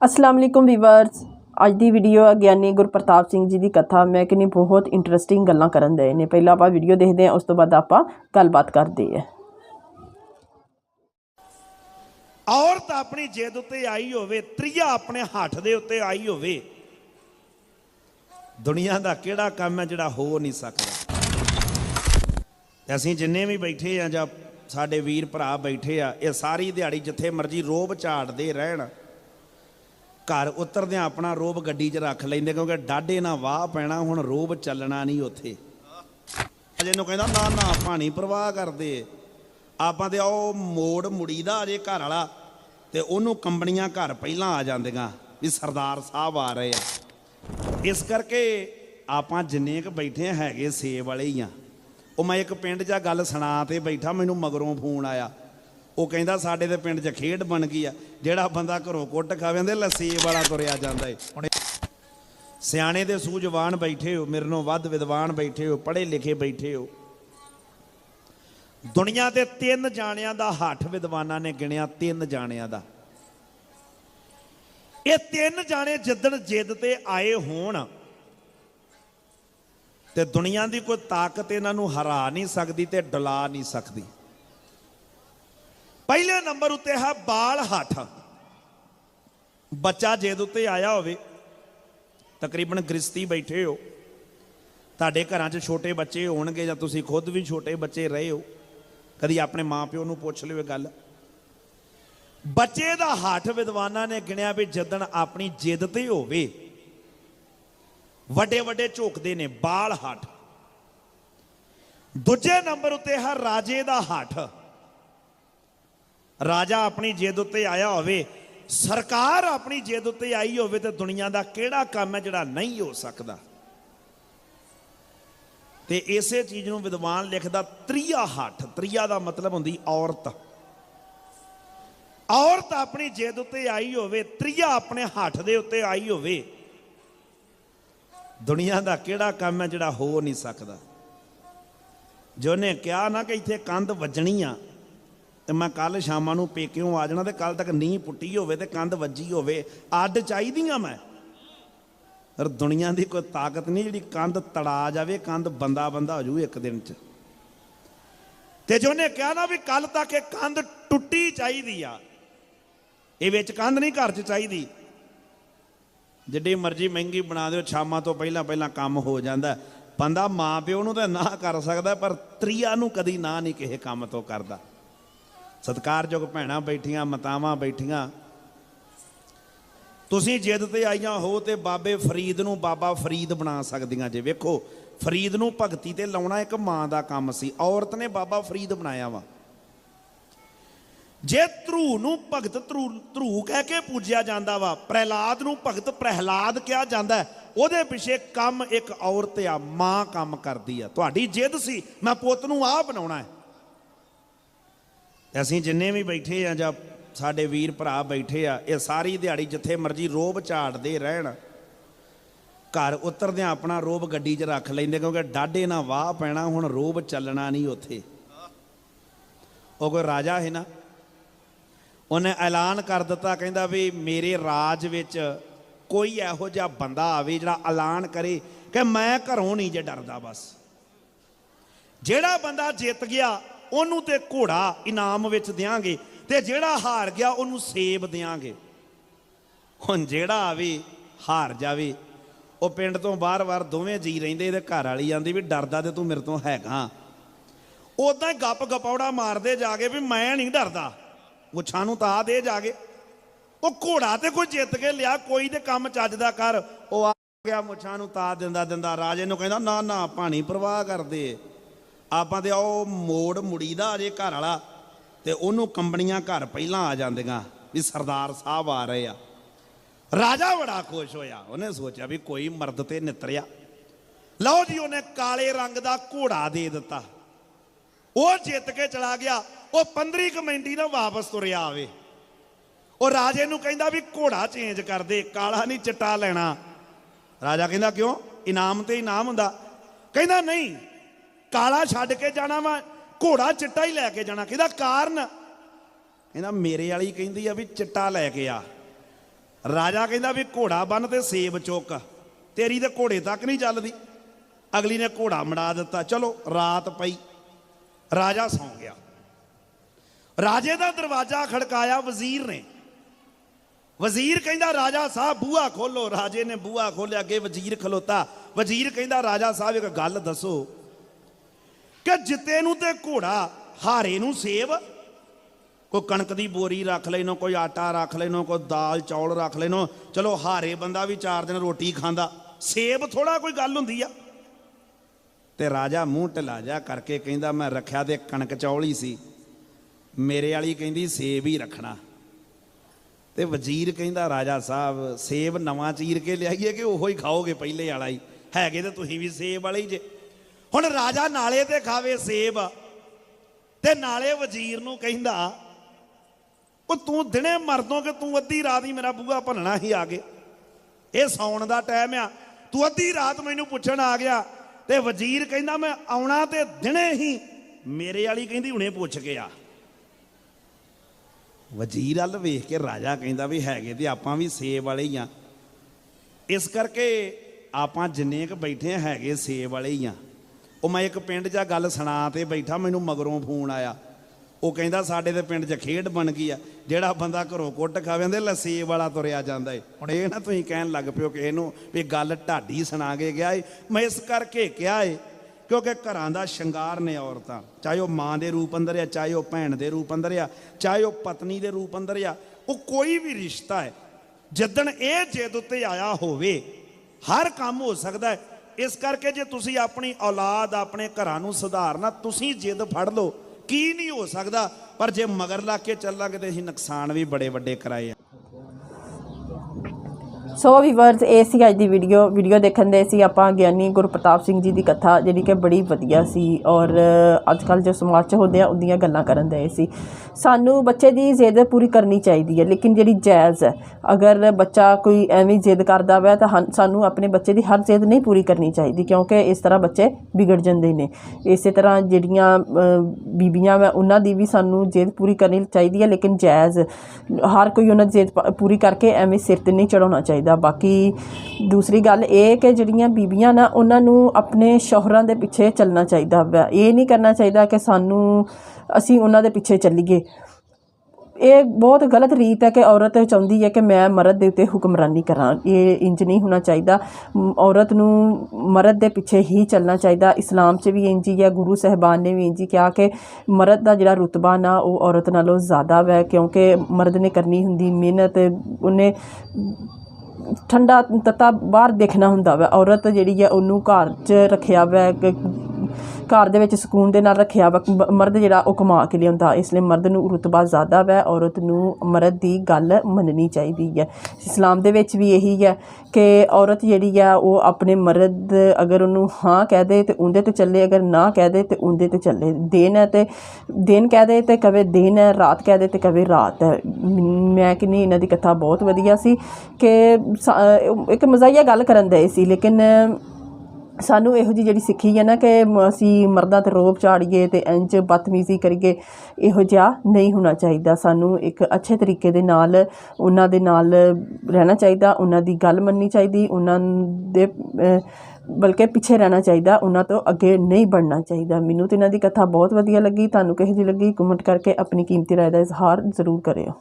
ਅਸਲਾਮ ਅਲੈਕੁਮ ਵੀਵਰਸ। ਅੱਜ ਦੀ ਵੀਡੀਓ ਗਿਆਨੀ ਗੁਰਪ੍ਰਤਾਪ ਸਿੰਘ ਜੀ ਦੀ ਕਥਾ ਮੈਂ ਕਹਿੰਦੀ ਬਹੁਤ ਇੰਟਰਸਟਿੰਗ ਗੱਲਾਂ ਕਰਨ ਦੇ ਨੇ। ਪਹਿਲਾਂ ਆਪਾਂ ਵੀਡੀਓ ਦੇਖਦੇ ਹਾਂ, ਉਸ ਤੋਂ ਬਾਅਦ ਆਪਾਂ ਗੱਲਬਾਤ ਕਰਦੇ ਹਾਂ। ਔਰਤ ਆਪਣੀ ਜਿੱਦ ਉੱਤੇ ਆਈ ਹੋਵੇ, ਤ੍ਰਿਆ ਆਪਣੇ ਹੱਥ ਦੇ ਉੱਤੇ ਆਈ ਹੋਵੇ, ਦੁਨੀਆ ਦਾ ਕਿਹੜਾ ਕੰਮ ਹੈ ਜਿਹੜਾ ਹੋ ਨਹੀਂ ਸਕਦਾ? ਅਸੀਂ ਜਿੰਨੇ ਵੀ ਬੈਠੇ ਆ ਜਾਂ ਸਾਡੇ ਵੀਰ ਭਰਾ ਬੈਠੇ ਆ, ਇਹ ਸਾਰੀ ਦਿਹਾੜੀ ਜਿੱਥੇ ਮਰਜ਼ੀ ਰੋਬ ਝਾੜਦੇ ਰਹਿਣ। ਘਰ ਉਤਰਦਿਆਂ ਆਪਣਾ ਰੋਬ ਗੱਡੀ 'ਚ ਰੱਖ ਲੈਂਦੇ ਕਿਉਂਕਿ ਡਾਢੇ ਨਾਲ ਵਾਹ ਪੈਣਾ, ਹੁਣ ਰੋਬ ਚੱਲਣਾ ਨਹੀਂ ਉੱਥੇ। ਅਜੇ ਨੂੰ ਕਹਿੰਦਾ, ਨਾ ਨਾ ਆਪਾਂ ਨਹੀਂ ਪਰਵਾਹ ਕਰਦੇ। ਆਪਾਂ ਤੇ ਉਹ ਮੋੜ ਮੁੜੀਦਾ ਅਜੇ ਘਰ ਵਾਲਾ ਤੇ ਉਹਨੂੰ ਕੰਬਣੀਆਂ ਘਰ ਪਹਿਲਾਂ ਆ ਜਾਂਦੀਆਂ ਵੀ ਸਰਦਾਰ ਸਾਹਿਬ ਆ ਰਹੇ ਆ। ਇਸ ਕਰਕੇ ਆਪਾਂ ਜਿੰਨੇ ਕ ਬੈਠੇ ਹੈਗੇ ਸੇਬ ਵਾਲੇ ਹੀ ਆ। ਉਹ ਮੈਂ ਇੱਕ ਪਿੰਡ 'ਚ ਗੱਲ ਸੁਣਾ ਤੇ ਬੈਠਾ, ਮੈਨੂੰ ਮਗਰੋਂ ਫੋਨ ਆਇਆ। ਉਹ ਕਹਿੰਦਾ ਸਾਡੇ ਦੇ ਪਿੰਡ 'ਚ ਖੇਡ ਬਣ ਗਈ ਆ ਜਿਹੜਾ ਬੰਦਾ ਘਰੋਂ ਕੁੱਟ ਖਾਵੇ ਉਹਦੇ ਲੱਸੀ ਵਾਲਾ ਤੁਰਿਆ ਜਾਂਦਾ ਏ। ਹੁਣ ਸਿਆਣੇ ਦੇ ਸੂਝਵਾਨ ਬੈਠੇ ਹੋ ਮੇਰੇ ਨਾਲੋਂ ਵੱਧ ਵਿਦਵਾਨ ਬੈਠੇ ਹੋ ਪੜ੍ਹੇ ਲਿਖੇ ਬੈਠੇ ਹੋ। ਦੁਨੀਆ ਦੇ ਤਿੰਨ ਜਾਣਿਆਂ ਦਾ ਹੱਠ ਵਿਦਵਾਨਾਂ ਨੇ ਗਿਣਿਆ ਤਿੰਨ ਜਾਣਿਆਂ ਦਾ। ਇਹ ਤਿੰਨ ਜਾਣੇ ਜਿੱਦਣ ਜਿੱਦ ਤੇ ਆਏ ਹੋਣ ਤੇ ਦੁਨੀਆ ਦੀ ਕੋਈ ਤਾਕਤ ਇਹਨਾਂ ਨੂੰ ਹਰਾ ਨਹੀਂ ਸਕਦੀ ਤੇ ਡੁਲਾ ਨਹੀਂ ਸਕਦੀ। ਪਹਿਲੇ ਨੰਬਰ ਉੱਤੇ ਹੈ ਬਾਲ ਹੱਠ। ਬੱਚਾ ਜਿੱਦ ਉੱਤੇ ਆਇਆ ਹੋਵੇ, ਤਕਰੀਬਨ ਗ੍ਰਸਤੀ ਬੈਠੇ ਹੋ। ਤੁਹਾਡੇ ਘਰਾਂ 'ਚ ਛੋਟੇ ਬੱਚੇ ਹੋਣਗੇ ਜਾਂ ਤੁਸੀਂ ਖੁਦ ਵੀ ਛੋਟੇ ਬੱਚੇ ਰਹੇ ਹੋ, ਕਦੀ ਆਪਣੇ ਮਾਪਿਓ ਨੂੰ ਪੁੱਛ ਲਿਓ ਇਹ ਗੱਲ। ਬੱਚੇ ਦਾ ਹੱਠ ਵਿਦਵਾਨਾਂ ਨੇ ਗਿਣਿਆ ਵੀ ਜਦਣ ਆਪਣੀ ਜਿੱਦ ਤੇ ਹੋਵੇ ਵੱਡੇ ਵੱਡੇ ਝੋਕਦੇ ਨੇ ਬਾਲ ਹੱਠ। ਦੂਜੇ ਨੰਬਰ ਉੱਤੇ ਹੈ ਰਾਜੇ ਦਾ ਹੱਠ। ਰਾਜਾ ਆਪਣੀ ਜਿੱਦ ਉੱਤੇ ਆਇਆ ਹੋਵੇ, ਸਰਕਾਰ ਆਪਣੀ ਜਿੱਦ ਉੱਤੇ ਆਈ ਹੋਵੇ ਤੇ ਦੁਨੀਆ ਦਾ ਕਿਹੜਾ ਕੰਮ ਹੈ ਜਿਹੜਾ ਨਹੀਂ ਹੋ ਸਕਦਾ? ਤੇ ਇਸੇ ਚੀਜ਼ ਨੂੰ ਵਿਦਵਾਨ ਲਿਖਦਾ ਤ੍ਰਿਆ ਹੱਠ, ਤ੍ਰਿਆ ਦਾ ਮਤਲਬ ਹੁੰਦੀ ਔਰਤ। ਔਰਤ ਆਪਣੀ ਜਿੱਦ ਉੱਤੇ ਆਈ ਹੋਵੇ, ਤ੍ਰਿਆ ਆਪਣੇ ਹੱਠ ਦੇ ਉੱਤੇ ਆਈ ਹੋਵੇ, ਦੁਨੀਆ ਦਾ ਕਿਹੜਾ ਕੰਮ ਹੈ ਜਿਹੜਾ ਹੋ ਨਹੀਂ ਸਕਦਾ? ਜੋ ਨੇ ਕਿਹਾ ਨਾ ਕਿ ਇੱਥੇ ਕੰਧ ਵੱਜਣੀ ਆ ਤੇ ਮੈਂ ਕੱਲ ਸ਼ਾਮਾਂ ਨੂੰ ਪੇਕਿਓਂ ਆ ਜਾਣਾ ਤੇ ਕੱਲ ਤੱਕ ਨੀਂਹ ਪੁੱਟੀ ਹੋਵੇ ਤੇ ਕੰਧ ਵੱਜੀ ਹੋਵੇ, ਅੱਡ ਚਾਹੀਦੀਆਂ ਮੈਂ। ਪਰ ਦੁਨੀਆ ਦੀ ਕੋਈ ਤਾਕਤ ਨਹੀਂ ਜਿਹੜੀ ਕੰਧ ਤੜਾ ਜਾਵੇ, ਕੰਧ ਬੰਦਾ ਬੰਦਾ ਹੋ ਜੂ ਇੱਕ ਦਿਨ ਚ। ਤੇ ਜੋ ਨੇ ਕਿਹਾ ਨਾ ਵੀ ਕੱਲ ਤੱਕ ਇਹ ਕੰਧ ਟੁੱਟੀ ਚਾਹੀਦੀ ਆ, ਇਹ ਵਿੱਚ ਕੰਧ ਨਹੀਂ ਘਰ ਚ ਚਾਹੀਦੀ। ਜਿੱਡੀ ਮਰਜ਼ੀ ਮਹਿੰਗੀ ਬਣਾ ਦਿਓ, ਸ਼ਾਮਾਂ ਤੋਂ ਪਹਿਲਾਂ ਪਹਿਲਾਂ ਕੰਮ ਹੋ ਜਾਂਦਾ। ਬੰਦਾ ਮਾਂ ਪਿਓ ਨੂੰ ਤਾਂ ਨਾ ਕਰ ਸਕਦਾ, ਪਰ ਤ੍ਰਿਆ ਨੂੰ ਕਦੀ ਨਾ ਨਹੀਂ ਕਿਸੇ ਕੰਮ ਤੋਂ ਕਰਦਾ। ਸਤਿਕਾਰਯੋਗ ਭੈਣਾਂ ਬੈਠੀਆਂ ਮਤਾਵਾਂ ਬੈਠੀਆਂ। ਤੁਸੀਂ ਜਿੱਦ ਤੇ ਆਈਆਂ ਹੋ ਤੇ ਬਾਬੇ ਫਰੀਦ ਨੂੰ ਬਾਬਾ ਫਰੀਦ ਬਣਾ ਸਕਦੀਆਂ ਜੇ। ਵੇਖੋ ਫਰੀਦ ਨੂੰ ਭਗਤੀ ਤੇ ਲਾਉਣਾ ਇੱਕ ਮਾਂ ਦਾ ਕੰਮ ਸੀ। ਔਰਤ ਨੇ ਬਾਬਾ ਫਰੀਦ ਬਣਾਇਆ ਵਾ। ਜੇ ਧਰੂ ਨੂੰ ਭਗਤ ਧਰੂ ਧਰੂ ਕਹਿ ਕੇ ਪੂਜਿਆ ਜਾਂਦਾ ਵਾ ਪ੍ਰਹਿਲਾਦ ਨੂੰ ਭਗਤ ਪ੍ਰਹਿਲਾਦ ਕਿਹਾ ਜਾਂਦਾ ਹੈ, ਉਹਦੇ ਪਿੱਛੇ ਕੰਮ ਇੱਕ ਔਰਤ ਆ ਮਾਂ ਕੰਮ ਕਰਦੀ ਆ। ਤੁਹਾਡੀ ਜਿੱਦ ਸੀ ਮੈਂ ਪੁੱਤ ਨੂੰ ਆਹ ਬਣਾਉਣਾ ਹੈ। ਅਸੀਂ ਜਿੰਨੇ ਵੀ ਬੈਠੇ ਆ ਜਾਂ ਸਾਡੇ ਵੀਰ ਭਰਾ ਬੈਠੇ ਆ, ਇਹ ਸਾਰੀ ਦਿਹਾੜੀ ਜਿੱਥੇ ਮਰਜ਼ੀ ਰੋਬ ਝਾੜਦੇ ਰਹਿਣ। ਘਰ ਉਤਰਦਿਆਂ ਆਪਣਾ ਰੋਬ ਗੱਡੀ 'ਚ ਰੱਖ ਲੈਂਦੇ, ਕਿਉਂਕਿ ਡਾਢੇ ਨਾਲ ਵਾਹ ਪੈਣਾ, ਹੁਣ ਰੋਬ ਚੱਲਣਾ ਨਹੀਂ ਉੱਥੇ। ਉਹ ਕੋਈ ਰਾਜਾ ਹੈ ਨਾ? ਉਹਨੇ ਐਲਾਨ ਕਰ ਦਿੱਤਾ, ਕਹਿੰਦਾ ਵੀ ਮੇਰੇ ਰਾਜ ਵਿੱਚ ਕੋਈ ਇਹੋ ਜਿਹਾ ਬੰਦਾ ਆਵੇ ਜਿਹੜਾ ਐਲਾਨ ਕਰੇ ਕਿ ਮੈਂ ਘਰੋਂ ਨਹੀਂ ਜੇ ਡਰਦਾ ਬਸ। ਜਿਹੜਾ ਬੰਦਾ ਜਿੱਤ ਗਿਆ ਉਹਨੂੰ ਤੇ ਘੋੜਾ ਇਨਾਮ ਵਿੱਚ ਦਿਆਂਗੇ ਤੇ ਜਿਹੜਾ ਹਾਰ ਗਿਆ ਉਹਨੂੰ ਸੇਬ ਦਿਆਂਗੇ। ਹੁਣ ਜਿਹੜਾ ਆਵੇ ਹਾਰ ਜਾਵੇ, ਉਹ ਪਿੰਡ ਤੋਂ ਬਾਰ-ਬਾਰ ਦੋਵੇਂ ਜੀ ਰਹਿੰਦੇ ਇਹਦੇ ਘਰ ਵਾਲੀ ਜਾਂਦੀ ਵੀ ਡਰਦਾ ਤੇ ਤੂੰ ਮੇਰੇ ਤੋਂ ਹੈਗਾ। ਉਦਾਂ ਗੱਪ ਗਪੌੜਾ ਮਾਰਦੇ ਜਾ ਕੇ ਵੀ ਮੈਂ ਨਹੀਂ ਡਰਦਾ। ਮੁੱਛਾਂ ਨੂੰ ਤਾਂ ਦੇ ਜਾ ਕੇ ਉਹ ਘੋੜਾ ਤੇ ਕੋਈ ਜਿੱਤ ਕੇ ਲਿਆ, ਕੋਈ ਤੇ ਕੰਮ ਚੱਜਦਾ ਕਰ। ਉਹ ਆ ਗਿਆ, ਮੁੱਛਾਂ ਨੂੰ ਤਾ ਦਿੰਦਾ ਦਿੰਦਾ ਰਾਜੇ ਨੂੰ ਕਹਿੰਦਾ, ਨਾ ਨਾ ਪਾਣੀ ਨਹੀਂ ਪਰਵਾਹ ਕਰਦੇ। ਆਪਾਂ ਤੇ ਉਹ ਮੋੜ ਮੁੜੀਦਾ ਅਜੇ ਘਰ ਵਾਲਾ ਤੇ ਉਹਨੂੰ ਕੰਬਣੀਆਂ ਘਰ ਪਹਿਲਾਂ ਆ ਜਾਂਦੀਆਂ ਵੀ ਸਰਦਾਰ ਸਾਹਿਬ ਆ ਰਹੇ ਆ। ਰਾਜਾ ਬੜਾ ਖੁਸ਼ ਹੋਇਆ, ਉਹਨੇ ਸੋਚਿਆ ਵੀ ਕੋਈ ਮਰਦ ਤੇ ਨਿਤਰਿਆ। ਲਓ ਜੀ, ਉਹਨੇ ਕਾਲੇ ਰੰਗ ਦਾ ਘੋੜਾ ਦੇ ਦਿੱਤਾ। ਉਹ ਜਿੱਤ ਕੇ ਚਲਾ ਗਿਆ, ਉਹ 15 ਕੁ ਮਿੰਟ ਹੀ ਨਾ ਵਾਪਸ ਤੁਰਿਆ ਆਵੇ। ਉਹ ਰਾਜੇ ਨੂੰ ਕਹਿੰਦਾ ਵੀ ਘੋੜਾ ਚੇਂਜ ਕਰ ਦੇ, ਕਾਲਾ ਨਹੀਂ ਚਿੱਟਾ ਲੈਣਾ। ਰਾਜਾ ਕਹਿੰਦਾ, ਕਿਉਂ? ਇਨਾਮ ਤੇ ਇਨਾਮ ਹੁੰਦਾ। ਕਹਿੰਦਾ, ਨਹੀਂ ਕਾਲਾ ਛੱਡ ਕੇ ਜਾਣਾ ਵਾ, ਘੋੜਾ ਚਿੱਟਾ ਹੀ ਲੈ ਕੇ ਜਾਣਾ। ਕਹਿੰਦਾ ਕਾਰਨ? ਕਹਿੰਦਾ ਮੇਰੇ ਵਾਲੀ ਕਹਿੰਦੀ ਆ ਵੀ ਚਿੱਟਾ ਲੈ ਕੇ ਆ। ਰਾਜਾ ਕਹਿੰਦਾ ਵੀ ਘੋੜਾ ਬੰਨ ਤੇ ਸੇਬ ਚੁੱਕ। ਤੇਰੀ ਤੇ ਘੋੜੇ ਤੱਕ ਨਹੀਂ ਚੱਲਦੀ। ਅਗਲੀ ਨੇ ਘੋੜਾ ਮੜਾ ਦਿੱਤਾ। ਚਲੋ, ਰਾਤ ਪਈ। ਰਾਜਾ ਸੌਂ ਗਿਆ। ਰਾਜੇ ਦਾ ਦਰਵਾਜ਼ਾ ਖੜਕਾਇਆ, ਵਜ਼ੀਰ ਨੇ। ਵਜ਼ੀਰ ਕਹਿੰਦਾ, ਰਾਜਾ ਸਾਹਿਬ, ਬੂਹਾ ਖੋਲੋ। ਰਾਜੇ ਨੇ ਬੂਹਾ ਖੋਲਿਆ, ਅੱਗੇ ਵਜ਼ੀਰ ਖਲੋਤਾ। ਵਜ਼ੀਰ ਕਹਿੰਦਾ, ਰਾਜਾ ਸਾਹਿਬ, ਇੱਕ ਗੱਲ ਦੱਸੋ। ਕਿ ਜਿੱਤੇ ਨੂੰ ਤੇ ਘੋੜਾ, ਹਾਰੇ ਨੂੰ ਸੇਬ। ਕੋਈ ਕਣਕ ਦੀ ਬੋਰੀ ਰੱਖ ਲੈਨੋ ਕੋਈ ਆਟਾ ਰੱਖ ਲੈਨੋ ਕੋਈ ਦਾਲ ਚੌਲ ਰੱਖ ਲੈਨੋ ਚਲੋ ਹਾਰੇ ਬੰਦਾ ਵੀ ਚਾਰ ਦਿਨ ਰੋਟੀ ਖਾਂਦਾ। ਸੇਬ ਥੋੜਾ ਕੋਈ ਗੱਲ ਹੁੰਦੀ ਆ। ਤੇ ਰਾਜਾ ਮੂੰਹ ਢਿਲਾ ਜਾ ਕਰਕੇ ਕਹਿੰਦਾ, ਮੈਂ ਰੱਖਿਆ ਤੇ ਕਣਕ ਚੌਲ ਹੀ ਸੀ। ਮੇਰੇ ਵਾਲੀ ਕਹਿੰਦੀ, ਸੇਬ ਹੀ ਰੱਖਣਾ। ਤੇ ਵਜ਼ੀਰ ਕਹਿੰਦਾ, ਰਾਜਾ ਸਾਹਿਬ, ਸੇਬ ਨਵਾਂ ਚੀਰ ਕੇ ਲਿਆਈਏ ਕਿ ਉਹੋ ਹੀ ਖਾਓਗੇ, ਪਹਿਲੇ ਵਾਲਾ ਹੀ? ਹੈਗੇ ਤੇ ਤੁਸੀਂ ਵੀ ਸੇਬ ਵਾਲੇ ਹੀ ਜੇ। ਹੁਣ ਰਾਜਾ ਨਾਲੇ ਤੇ ਖਾਵੇ ਸੇਬ ਤੇ ਨਾਲੇ ਵਜ਼ੀਰ ਨੂੰ ਕਹਿੰਦਾ, ਉਹ ਤੂੰ ਦਿਨੇ ਮਰਦੋਂ ਕਿ ਤੂੰ ਅੱਧੀ ਰਾਤ ਹੀ ਮੇਰਾ ਬੂਹਾ ਭੰਨਣਾ ਹੀ ਆ ਗਿਆ ਇਹ ਸੌਣ ਦਾ ਟਾਈਮ ਆ। ਤੂੰ ਅੱਧੀ ਰਾਤ ਮੈਨੂੰ ਪੁੱਛਣ ਆ ਗਿਆ ਤੇ ਵਜ਼ੀਰ ਕਹਿੰਦਾ, ਮੈਂ ਆਉਣਾ ਤੇ ਦਿਨੇ ਹੀ ਮੇਰੇ ਵਾਲੀ ਕਹਿੰਦੀ ਹੁਣੇ ਪੁੱਛ ਕੇ ਆ। ਵਜ਼ੀਰ ਵੱਲ ਵੇਖ ਕੇ ਰਾਜਾ ਕਹਿੰਦਾ ਵੀ ਹੈਗੇ ਤੇ ਆਪਾਂ ਵੀ ਸੇਬ ਵਾਲੇ ਹੀ ਆ। ਇਸ ਕਰਕੇ ਆਪਾਂ ਜਿੰਨੇ ਕ ਬੈਠੇ ਹੈਗੇ ਸੇਬ ਵਾਲੇ ਹੀ ਆ। ਉਹ ਮੈਂ ਇੱਕ ਪਿੰਡ 'ਚ ਗੱਲ ਸੁਣਾ ਤੇ ਬੈਠਾ, ਮੈਨੂੰ ਮਗਰੋਂ ਫੋਨ ਆਇਆ। ਉਹ ਕਹਿੰਦਾ, ਸਾਡੇ ਦੇ ਪਿੰਡ 'ਚ ਖੇਡ ਬਣ ਗਈ ਆ। ਜਿਹੜਾ ਬੰਦਾ ਘਰੋਂ ਕੁੱਟ ਖਾਵੇ ਕਹਿੰਦੇ ਲੈ ਵਾਲਾ ਤੁਰਿਆ ਜਾਂਦਾ ਏ। ਹੁਣ ਇਹ ਨਾ ਤੁਸੀਂ ਕਹਿਣ ਲੱਗ ਪਿਓ ਕਿ ਇਹਨੂੰ ਵੀ ਗੱਲ ਢਾਡੀ ਸੁਣਾ ਕੇ ਗਿਆ ਏ। ਮੈਂ ਇਸ ਕਰਕੇ ਕਿਹਾ ਏ, ਕਿਉਂਕਿ ਘਰਾਂ ਦਾ ਸ਼ਿੰਗਾਰ ਨੇ ਔਰਤਾਂ। ਚਾਹੇ ਉਹ ਮਾਂ ਦੇ ਰੂਪ ਅੰਦਰ ਆ, ਚਾਹੇ ਉਹ ਭੈਣ ਦੇ ਰੂਪ ਅੰਦਰ ਆ, ਚਾਹੇ ਉਹ ਪਤਨੀ ਦੇ ਰੂਪ ਅੰਦਰ ਆ, ਉਹ ਕੋਈ ਵੀ ਰਿਸ਼ਤਾ ਹੈ ਜਿੱਦਣ ਇਹ ਜਿੱਦ ਉੱਤੇ ਆਇਆ ਹੋਵੇ, ਹਰ ਕੰਮ ਹੋ ਸਕਦਾ ਹੈ ਇਸ ਕਰਕੇ ਜੇ ਤੁਸੀਂ ਆਪਣੀ ਔਲਾਦ ਆਪਣੇ ਘਰਾਂ ਨੂੰ ਸੁਧਾਰਨਾ, ਤੁਸੀਂ ਜਿੱਦ ਫੜ ਲਓ, ਕੀ ਨਹੀਂ ਹੋ ਸਕਦਾ? ਪਰ ਜੇ ਮਗਰ ਲਾ ਕੇ ਚੱਲਾਂਗੇ ਤੇ ਅਸੀਂ ਨੁਕਸਾਨ ਵੀ ਬੜੇ ਵੱਡੇ ਕਰਾਏ ਆ। ਸੋ ਵੀਵਰਸ ਇਹ ਸੀ ਅੱਜ ਦੀ ਵੀਡੀਓ ਵੀਡੀਓ ਦੇਖਣ ਦੇ ਸੀ ਆਪਾਂ ਗਿਆਨੀ ਗੁਰਪ੍ਰਤਾਪ ਸਿੰਘ ਜੀ ਦੀ ਕਥਾ, ਜਿਹੜੀ ਕਿ ਬੜੀ ਵਧੀਆ ਸੀ ਔਰ ਅੱਜ ਕੱਲ ਜੋ ਸਮਾਜ 'ਚ ਹੁੰਦੇ ਆ, ਉਹਦੀਆਂ ਗੱਲਾਂ ਕਰਨ ਦੇ ਸੀ। ਸਾਨੂੰ ਬੱਚੇ ਦੀ ਜ਼ਿੱਦ ਪੂਰੀ ਕਰਨੀ ਚਾਹੀਦੀ ਹੈ, ਲੇਕਿਨ ਜਿਹੜੀ ਜਾਇਜ਼ ਹੈ, ਅਗਰ ਬੱਚਾ ਕੋਈ ਐਵੇਂ ਜ਼ਿੱਦ ਕਰਦਾ ਵਾ ਤਾਂ ਸਾਨੂੰ ਆਪਣੇ ਬੱਚੇ ਦੀ ਹਰ ਜ਼ਿੱਦ ਨਹੀਂ ਪੂਰੀ ਕਰਨੀ ਚਾਹੀਦੀ, ਕਿਉਂਕਿ ਇਸ ਤਰ੍ਹਾਂ ਬੱਚੇ ਵਿਗੜ ਜਾਂਦੇ ਨੇ। ਇਸੇ ਤਰ੍ਹਾਂ ਜਿਹੜੀਆਂ ਬੀਬੀਆਂ ਵਾ, ਉਹਨਾਂ ਦੀ ਵੀ ਸਾਨੂੰ ਜ਼ਿੱਦ ਪੂਰੀ ਕਰਨੀ ਚਾਹੀਦੀ ਹੈ, ਲੇਕਿਨ ਜਾਇਜ਼ ਹਰ ਕੋਈ ਉਹਨਾਂ ਦੀ ਜ਼ਿੱਦ ਪੂਰੀ ਕਰਕੇ ਐਵੇਂ ਸਿਰ ਤੇ ਨਹੀਂ ਚੜਾਉਣਾ ਚਾਹੀਦਾ। ਬਾਕੀ ਦੂਸਰੀ ਗੱਲ ਇਹ ਕਿ ਜਿਹੜੀਆਂ ਬੀਬੀਆਂ ਨਾ, ਉਹਨਾਂ ਨੂੰ ਆਪਣੇ ਸ਼ੌਹਰਾਂ ਦੇ ਪਿੱਛੇ ਚੱਲਣਾ ਚਾਹੀਦਾ ਵਾ। ਇਹ ਨਹੀਂ ਕਰਨਾ ਚਾਹੀਦਾ ਕਿ ਸਾਨੂੰ, ਅਸੀਂ ਉਹਨਾਂ ਦੇ ਪਿੱਛੇ ਚੱਲੀਏ। ਇਹ ਬਹੁਤ ਗਲਤ ਰੀਤ ਹੈ ਕਿ ਔਰਤ ਚਾਹੁੰਦੀ ਹੈ ਕਿ ਮੈਂ ਮਰਦ ਦੇ ਉੱਤੇ ਹੁਕਮਰਾਨੀ ਕਰਾਂ। ਇਹ ਇੰਜ ਨਹੀਂ ਹੋਣਾ ਚਾਹੀਦਾ। ਔਰਤ ਨੂੰ ਮਰਦ ਦੇ ਪਿੱਛੇ ਹੀ ਚੱਲਣਾ ਚਾਹੀਦਾ। ਇਸਲਾਮ 'ਚ ਵੀ ਇੰਜ ਹੀ ਹੈ, ਗੁਰੂ ਸਾਹਿਬਾਨ ਨੇ ਵੀ ਇੰਜ ਹੀ ਕਿਹਾ ਕਿ ਮਰਦ ਦਾ ਜਿਹੜਾ ਰੁਤਬਾ ਨਾ, ਉਹ ਔਰਤ ਨਾਲੋਂ ਜ਼ਿਆਦਾ ਹੈ ਕਿਉਂਕਿ ਮਰਦ ਨੇ ਕਰਨੀ ਹੁੰਦੀ ਮਿਹਨਤ, ਉਹਨੇ ਠੰਡਾ ਤੱਤਾ ਬਾਹਰ ਦੇਖਣਾ ਹੁੰਦਾ ਵਾ। ਔਰਤ ਜਿਹੜੀ ਹੈ ਉਹਨੂੰ ਘਰ 'ਚ ਰੱਖਿਆ ਵੈ ਘਰ ਦੇ ਵਿੱਚ ਸਕੂਨ ਦੇ ਨਾਲ ਰੱਖਿਆ ਵਾ ਮਰਦ ਜਿਹੜਾ ਉਹ ਕਮਾ ਕੇ ਲਿਆਉਂਦਾ। ਇਸ ਲਈ ਮਰਦ ਨੂੰ ਰੁਤਬਾ ਜ਼ਿਆਦਾ ਵਾ, ਔਰਤ ਨੂੰ ਮਰਦ ਦੀ ਗੱਲ ਮੰਨਣੀ ਚਾਹੀਦੀ ਹੈ। ਇਸਲਾਮ ਦੇ ਵਿੱਚ ਵੀ ਇਹੀ ਹੈ ਕਿ ਔਰਤ ਜਿਹੜੀ ਆ, ਉਹ ਆਪਣੇ ਮਰਦ ਅਗਰ ਉਹਨੂੰ ਹਾਂ ਕਹਿ ਦੇ ਤੇ ਉਹਦੇ ਤੇ ਚੱਲੇ, ਅਗਰ ਨਾ ਕਹਿ ਦੇ ਤੇ ਉਹਦੇ ਤੇ ਚੱਲੇ। ਦਿਨ ਹੈ ਤੇ ਦਿਨ ਕਹਿ ਦੇ ਤੇ ਕਵੇ ਦਿਨ ਹੈ, ਰਾਤ ਕਹਿ ਦੇ ਤੇ ਕਵੇ ਰਾਤ ਹੈ। ਮ- ਮੈਂ ਕਹਿੰਦੀ ਇਹਨਾਂ ਦੀ ਕਥਾ ਬਹੁਤ ਵਧੀਆ ਸੀ ਕਿ ਸਾ- ਇੱਕ ਮਜ਼ਾਈਆ ਗੱਲ ਕਰਨ ਦੇ ਸੀ, ਲੇਕਿਨ ਸਾਨੂੰ ਇਹੋ ਜਿਹੀ ਜਿਹੜੀ ਸਿੱਖੀ ਹੈ ਨਾ ਕਿ ਮ- ਅਸੀਂ ਮਰਦਾਂ ਤੇ ਰੋਬ ਝਾੜੀਏ ਤੇ ਇੰਜ ਬਦਤਮੀਜ਼ੀ ਕਰੀਏ ਇਹੋ ਜਿਹਾ ਨਹੀਂ ਹੋਣਾ ਚਾਹੀਦਾ ਸਾਨੂੰ ਇੱਕ ਅੱਛੇ ਤਰੀਕੇ ਦੇ ਨਾਲ ਉਹਨਾਂ ਦੇ ਨਾਲ ਰਹਿਣਾ ਚਾਹੀਦਾ ਉਹਨਾਂ ਦੀ ਗੱਲ ਮੰਨਣੀ ਚਾਹੀਦੀ ਉਹਨਾਂ ਦੇ ਅਹ, ਬਲਕਿ ਪਿੱਛੇ ਰਹਿਣਾ ਚਾਹੀਦਾ ਉਹਨਾਂ ਤੋਂ ਅੱਗੇ ਨਹੀਂ बढ़ना ਚਾਹੀਦਾ ਮੈਨੂੰ ਤੇ ਇਹਨਾਂ ਦੀ ਕਥਾ ਬਹੁਤ ਵਧੀਆ ਲੱਗੀ ਤੁਹਾਨੂੰ ਕਿਹੋ ਜਿਹੀ ਲੱਗੀ ਕਮੈਂਟ ਕਰਕੇ ਆਪਣੀ ਕੀਮਤੀ ਰਾਏ ਦਾ ਇਜ਼ਹਾਰ ਜ਼ਰੂਰ ਕਰਿਓ